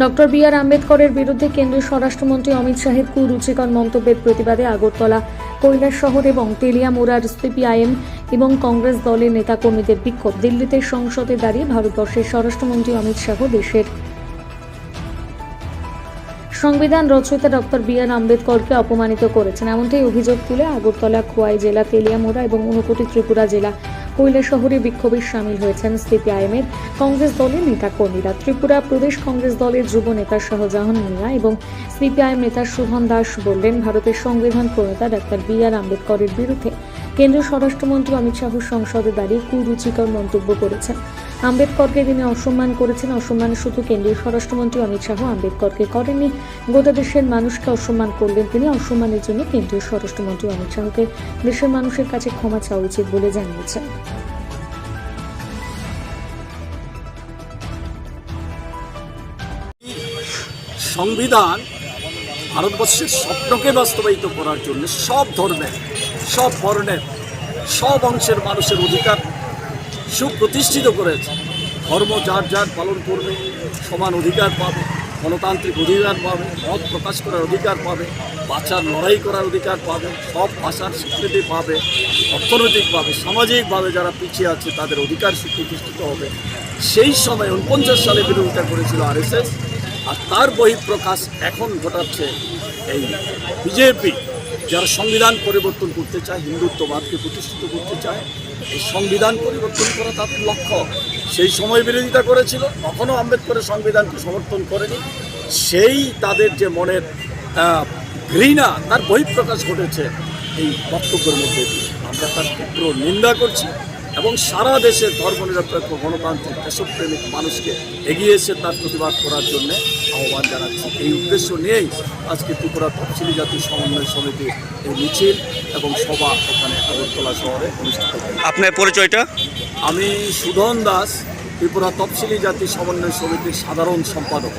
Doctor B আর আম্বেদকরের বিরুদ্ধে কেন্দ্রীয় স্বরাষ্ট্রমন্ত্রী অমিত শাহের কুরুচিকর মন্তব্যের প্রতিবাদে আগরতলা শহর এবং তেলিয়ামুড়ার সিপিআইএম এবং কংগ্রেস দলের নেতাকর্মীদের বিক্ষোভ। দিল্লিতে সংসদে দাঁড়িয়ে ভারতবর্ষের স্বরাষ্ট্রমন্ত্রী অমিত শাহ দেশের। সংবিধান রচয়িতা ডক্টর বি আর আম্বেদকরকে অপমানিত করেছেন। এমনটাই অভিযোগ তুলে আগরতলা, খোয়াই জেলা, তেলিয়ামুড়া এবং ঊনকোটি ত্রিপুরা জেলা শহরে বিক্ষোভে সামিল হয়েছেন সিপিআইএমের কংগ্রেস দলের নেতা কর্মীরা ত্রিপুরা প্রদেশ কংগ্রেস দলের যুব নেতা শাহজাহান মিয়া এবং সিপিআইএম নেতা শুভন দাস বললেন, ভারতের সংবিধান প্রণেতা ডাক্তার বি আর আম্বেদকরের বিরুদ্ধে কেন্দ্রীয় স্বরাষ্ট্রমন্ত্রী অমিত শাহ সংসদে দাঁড়িয়ে কুরুচিকর মন্তব্য করেছেন। আম্বেদকরকে তিনি অসম্মান করেছেন। অসম্মান শুধু কেন্দ্রীয় স্বরাষ্ট্রমন্ত্রী অমিত শাহ আম্বেদকরকে করেননি, গোটা দেশের মানুষকে অসম্মান করলেন তিনি। অসম্মানের জন্য কেন্দ্রীয় স্বরাষ্ট্রমন্ত্রী অমিত শাহকে দেশের মানুষের কাছে ক্ষমা চাওয়া উচিত বলে জানিয়েছেন। সংবিধান ভারতবর্ষের স্বপ্নকে বাস্তবায়িত করার জন্য সব ধর্মের, সব বর্ণের, সব অংশের মানুষের অধিকার সুপ্রতিষ্ঠিত করেছে। ধর্ম যার যার পালন করবে, সমান অধিকার পাবে, গণতান্ত্রিক অধিকার পাবে, মত প্রকাশ করার অধিকার পাবে বাঁচার লড়াই করার অধিকার পাবে, সব ভাষার স্বীকৃতি পাবে অর্থনৈতিকভাবে সামাজিকভাবে যারা পিছিয়ে আছে তাদের অধিকার সুপ্রতিষ্ঠিত হবে। সেই সময় উনপঞ্চাশ সালে বিরোধিতা করেছিল আরএসএস, আর তার বহিঃপ্রকাশ এখন ঘটাচ্ছে এই বিজেপি। যারা সংবিধান পরিবর্তন করতে চায়, হিন্দুত্ববাদকে প্রতিষ্ঠিত করতে চায়, এই সংবিধান পরিবর্তন করা তাদের লক্ষ্য। সেই সময় বিরোধিতা করেছিল তখনও আম্বেদকরের সংবিধানকে সমর্থন করেনি। সেই তাদের যে মনের ঘৃণা, তার বহিঃপ্রকাশ ঘটেছে এই বক্তব্যের মধ্যে আমরা তার তীব্র নিন্দা করছি। এবং সারা দেশের ধর্মনিরপেক্ষ গণতান্ত্রিক দেশপ্রেমিক মানুষকে এগিয়ে এসে তার প্রতিবাদ করার জন্য আহ্বান জানাচ্ছি। এই উদ্দেশ্য নিয়েই আজকে ত্রিপুরা তফসিলি জাতি সমন্বয় সমিতি এই মিছিল এবং সভা এখানে আগরতলা শহরে অনুষ্ঠিত হয় আপনার পরিচয়টা? আমি সুধন দাস ত্রিপুরা তফসিলি জাতি সমন্বয় সমিতির সাধারণ সম্পাদক।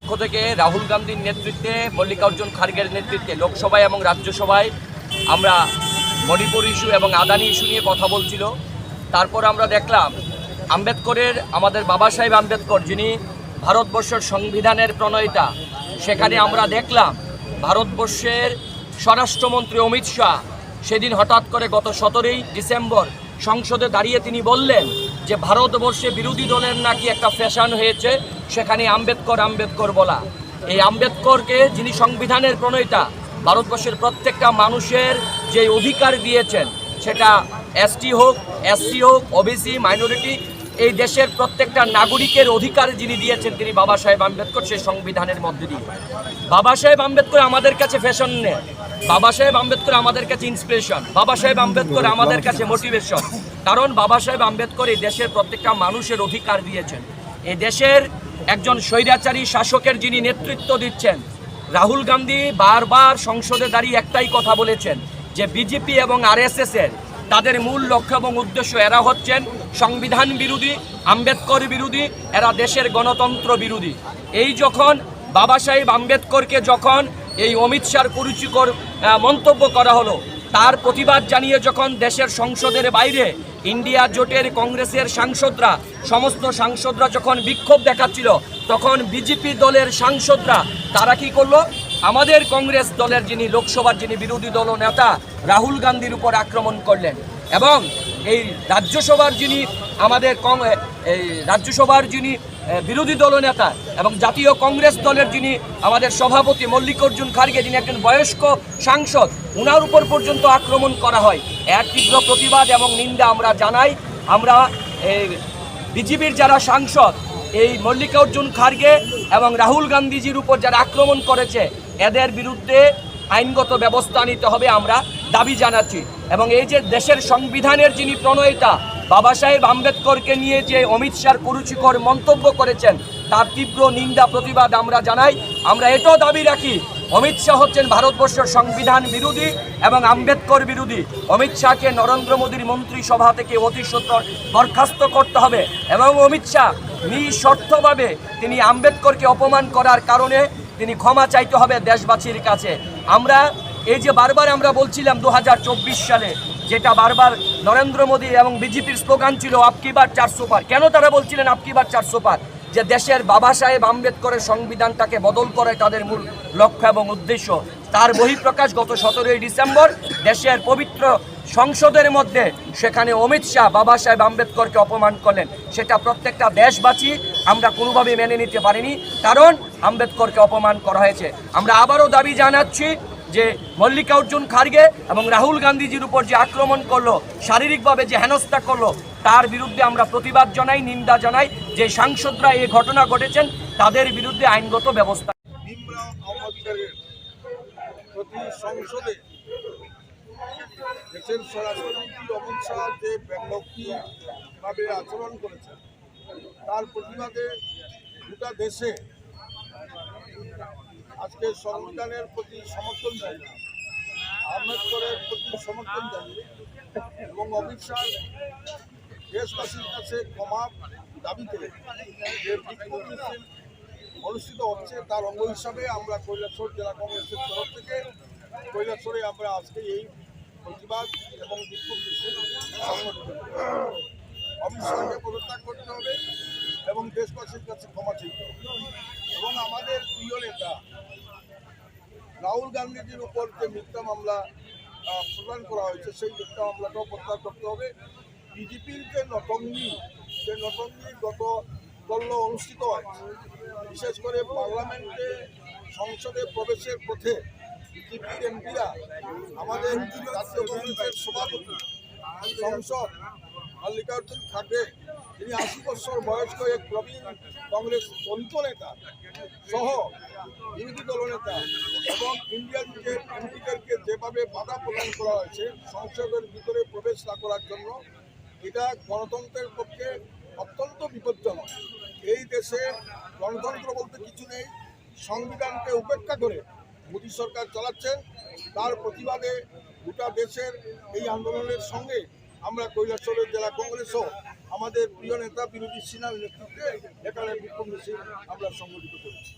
পক্ষ থেকে রাহুল গান্ধীর নেতৃত্বে মল্লিকার্জুন খার্গের নেতৃত্বে লোকসভায় এবং রাজ্যসভায় আমরা মণিপুর ইস্যু এবং আদানি ইস্যু নিয়ে কথা বলছিল। তারপর আমরা দেখলাম, আম্বেদকরের, আমাদের বাবা সাহেব আম্বেদকর, যিনি ভারতবর্ষের সংবিধানের প্রণয়িতা, সেখানে আমরা দেখলাম, ভারতবর্ষের স্বরাষ্ট্রমন্ত্রী অমিত শাহ সেদিন হঠাৎ করে গত সতেরোই ডিসেম্বর সংসদে দাঁড়িয়ে তিনি বললেন যে, ভারতবর্ষে বিরোধী দলের নাকি একটা ফ্যাশন হয়েছে, সেখানে আম্বেদকর আম্বেদকর বলা। এই আম্বেদকরকে যিনি সংবিধানের প্রণয়তা, ভারতবর্ষের প্রত্যেকটা মানুষের যে অধিকার দিয়েছেন, সেটা এসটি হোক, এসসি হোক, ওবিসি, মাইনরিটি, এই দেশের প্রত্যেকটা নাগরিকের অধিকার যিনি দিয়েছেন, তিনি বাবা সাহেব আম্বেদকর সেই সংবিধানের মধ্যে দিয়ে। বাবা সাহেব আম্বেদকর আমাদের কাছে ফ্যাশন নেই বাবা সাহেব আম্বেদকর আমাদের কাছে ইন্সপিরেশন বাবা সাহেব আম্বেদকর আমাদের কাছে মোটিভেশন কারণ বাবা সাহেব আম্বেদকর এই দেশের প্রত্যেকটা মানুষের অধিকার দিয়েছেন। এই দেশের একজন স্বৈরাচারী শাসকের যিনি নেতৃত্ব দিচ্ছেন, রাহুল গান্ধী বারবার সংসদে দাঁড়িয়ে একটাই কথা বলেছেন যে বিজেপি এবং আরএসএস এর তাদের মূল লক্ষ্য এবং উদ্দেশ্য এরা হচ্ছেন সংবিধান বিরোধী, আম্বেদকর বিরোধী, এরা দেশের গণতন্ত্র বিরোধী। এই যখন বাবা সাহেব আম্বেদকরকে যখন এই অমিত শাহর কুরুচিকর মন্তব্য করা হলো, তার প্রতিবাদ জানিয়ে যখন দেশের সংসদের বাইরে ইন্ডিয়া জোটের কংগ্রেসের সাংসদরা, সমস্ত সাংসদরা যখন বিক্ষোভ দেখাচ্ছিল, তখন বিজেপি দলের সাংসদরা তারা কি করল? আমাদের কংগ্রেস দলের যিনি লোকসভার যিনি বিরোধী দল নেতা, রাহুল গান্ধীর উপর আক্রমণ করলেন। এবং এই রাজ্যসভার যিনি আমাদের এই রাজ্যসভার যিনি বিরোধী দল নেতা এবং জাতীয় কংগ্রেস দলের যিনি আমাদের সভাপতি মল্লিকার্জুন খার্গে, যিনি একজন বয়স্ক সাংসদ, উনার উপর পর্যন্ত আক্রমণ করা হয়। এর তীব্র প্রতিবাদ এবং নিন্দা আমরা জানাই। আমরা বিজেপির যারা সাংসদ, এই মল্লিকার্জুন খার্গে এবং রাহুল গান্ধীজির উপর যারা আক্রমণ করেছে এদের বিরুদ্ধে আইনগত ব্যবস্থা নিতে হবে আমরা দাবি জানাচ্ছি। এবং এই যে দেশের সংবিধানের যিনি প্রণয়িতা, বাবা সাহেব আম্বেদকরকে নিয়ে যে অমিত শাহর কুরুচিকর মন্তব্য করেছেন, তার তীব্র নিন্দা, প্রতিবাদ আমরা জানাই। আমরা এটাও দাবি রাখি, অমিত শাহ হচ্ছেন ভারতবর্ষের সংবিধান বিরোধী এবং আম্বেদকর বিরোধী। অমিত শাহকে নরেন্দ্র মোদীর মন্ত্রিসভা থেকে অতি বরখাস্ত করতে হবে। এবং অমিত শাহ নিঃশর্তভাবে তিনি আম্বেদকরকে অপমান করার কারণে তিনি ক্ষমা চাইতে হবে দেশবাসীর কাছে। আমরা এই যে বারবার আমরা বলছিলাম দু হাজার চব্বিশ সালে, যেটা বারবার নরেন্দ্র মোদী এবং বিজেপির স্লোগান ছিল আপকি বার চারশো পার কেন তারা বলছিলেন আপকি বার চারশো পার যে দেশের বাবা সাহেব আম্বেদকরের সংবিধানটাকে বদল করে তাদের মূল লক্ষ্য এবং উদ্দেশ্য। তার বহিঃপ্রকাশ গত সতেরোই ডিসেম্বর, দেশের পবিত্র সংসদের মধ্যে সেখানে অমিত শাহ বাবা সাহেব আম্বেদকরকে অপমান করলেন। সেটা প্রত্যেকটা দেশবাসী আমরা কোনোভাবে মেনে নিতে পারিনি। কারণ আম্বেদকরকে অপমান করা হয়েছে। আমরা আবারও দাবি জানাচ্ছি যে মল্লিকার্জুন খার্গে এবং রাহুল গান্ধীজির উপর যে আক্রমণ করল, শারীরিকভাবে যে হেনস্থা করল, তার বিরুদ্ধে আমরা প্রতিবাদ জানাই, নিন্দা জানাই। যে সাংসদরা এই ঘটনা ঘটেছেন, তাদের বিরুদ্ধে আইনগত ব্যবস্থা সংসদে অমিত শাহ যে আচরণ করেছেন তার প্রতিবাদে গোটা দেশে আজকে সংবিধানের প্রতি সমর্থন জানিয়ে আম্বেদকরের প্রতি সমর্থন জানিয়ে এবং অমিত শাহ দেশবাসীর কাছে ক্ষমা দাবিতে যে বিক্ষোভ অনুষ্ঠিত হচ্ছে তার অঙ্গ হিসাবে আমরা কৈলাসর জেলা কংগ্রেসের তরফ থেকে, কৈলাসরে আমরা আজকে এই প্রতিবাদ এবং বিক্ষোভ মিছিল। অমিত শাহকে পদত্যাগ করতে হবে এবং দেশবাসীর কাছে ক্ষমা চাইতে এবং আমাদের প্রিয় নেতা, রাহুল গান্ধীজির উপর যে মিথ্যা মামলা প্রদান করা হয়েছে, সেই মিথ্যা মামলাটাও প্রত্যাহার করতে হবে। বিজেপির যে নটঙ্গি যে নটঙ্গি গত দল্য অনুষ্ঠিত হয়, বিশেষ করে পার্লামেন্টে সংসদে প্রবেশের পথে বিজেপির এমপিরা, আমাদের জাতীয় কংগ্রেসের সভাপতি, সংসদ মল্লিকার্জুন খাড়গে, তিনি আশি বছর বয়স্ক এক প্রবীণ কংগ্রেস দলিত নেতা সহ বিরোধী দলনেতা এবং ইন্ডিয়া জুটের এমপিদেরকে যেভাবে বাধা প্রদান করা হয়েছে, সংসদের ভিতরে প্রবেশ না করার জন্য, এটা গণতন্ত্রের পক্ষে অত্যন্ত বিপজ্জনক। এই দেশে গণতন্ত্র বলতে কিছু নেই, সংবিধানকে উপেক্ষা করে মোদী সরকার চালাচ্ছেন। তার প্রতিবাদে গোটা দেশের এই আন্দোলনের সঙ্গে আমরা কৈলাসরের জেলা কংগ্রেসও আমাদের প্রিয় নেতা বিরোধী সিনহার নেতৃত্বে এখানে বিক্ষোভ মিছিল আমরা সংগঠিত করেছি।